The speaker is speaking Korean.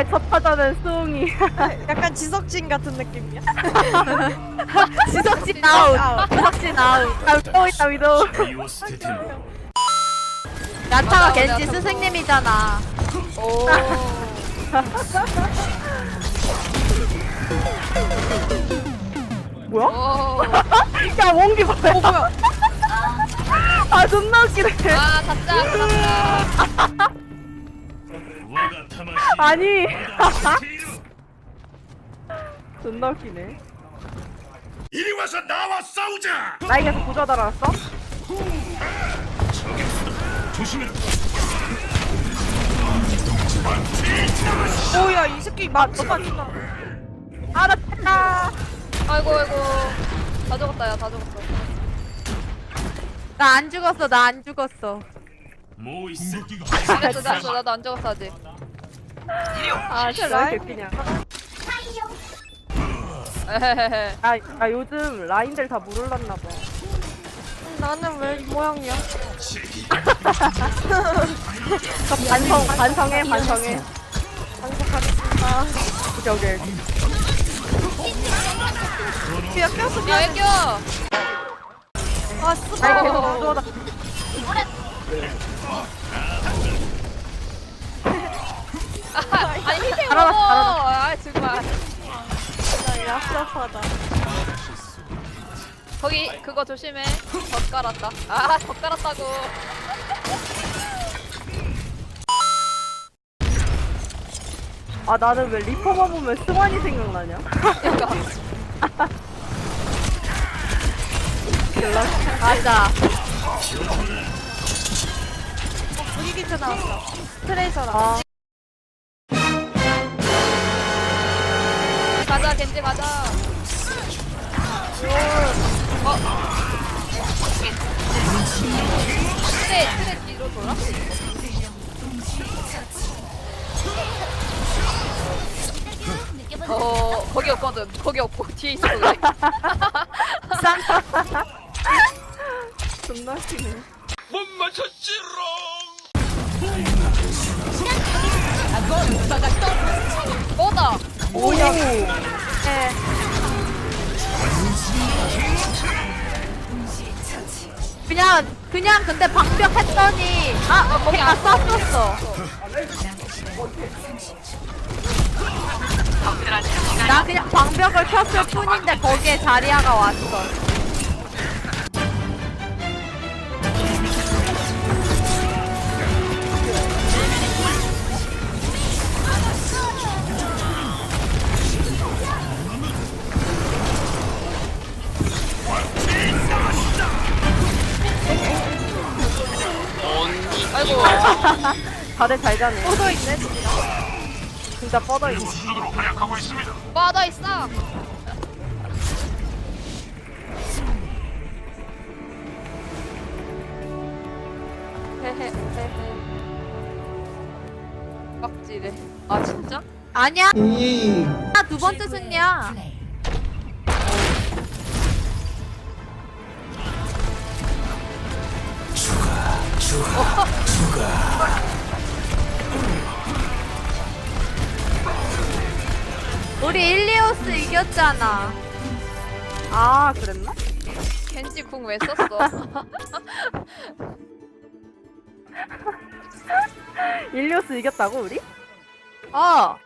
네, 접하다는 수홍이. 약간 지석진 같은 느낌이야. 지석진 아웃. 지석진 아웃. 아, 또 있다, 위도. 야타가 겐지 스승님이잖아. 오. 뭐야? 야, 원기 뭐야? 어, 뭐야? 아, 존나 웃기네. 아, 답답, 답답. 아니. 존나 웃기네. 이리 와서 나와 싸우자. 나에게서 고자 달았어? 오야 이 새끼 맞다. 알았다. 아, 아이고 아이고. 다 죽었다 야 다 죽었어. 나 안 죽었어 나 안 죽었어. 아, 아, 요즘 라인들 다 물올랐나 봐. 나는 왜 모양이야? 반성 반성해 반성해. 반성하겠습니다. 오케이 오케이. 뒤에 껴서 야 애교 아, 아 이렇게 다 무서워다. 알아봤어, 알아봤어. 아, 정말. 나 야스하다. 거기, 그거 조심해. 덧 깔았다. 아, 덧 깔았다고. 아, 나는 왜 리퍼만 보면 승환이 생각나냐? 그니까. 맞아. 무기기트 나왔어. 트레이서랑. 아, 가자, 겐지 가자. 어? 트레, 트레 뒤로 돌아? 어, 거기 없거든. 거기 없고, 뒤에 있어, 그래. 존나 웃기네. 못 맞췄지롱 뭐다? 오야. 그냥, 그냥 근데 방벽 했더니, 아, 거기 걔가 안 쐈었어. 나 그냥 방벽을 켰을 뿐인데 거기에 자리아가 왔어. 다들 잘 자네. 뻗어 있네 진짜. 진짜 뻗어 있네. 빠져 있어. 헤헤 헤헤. 깍지래. 아 진짜? 아니야. 나두 번째 승리야. 우리 일리오스 이겼잖아. 아, 그랬나? 겐지 궁 왜 썼어? 일리오스 이겼다고, 우리? 어.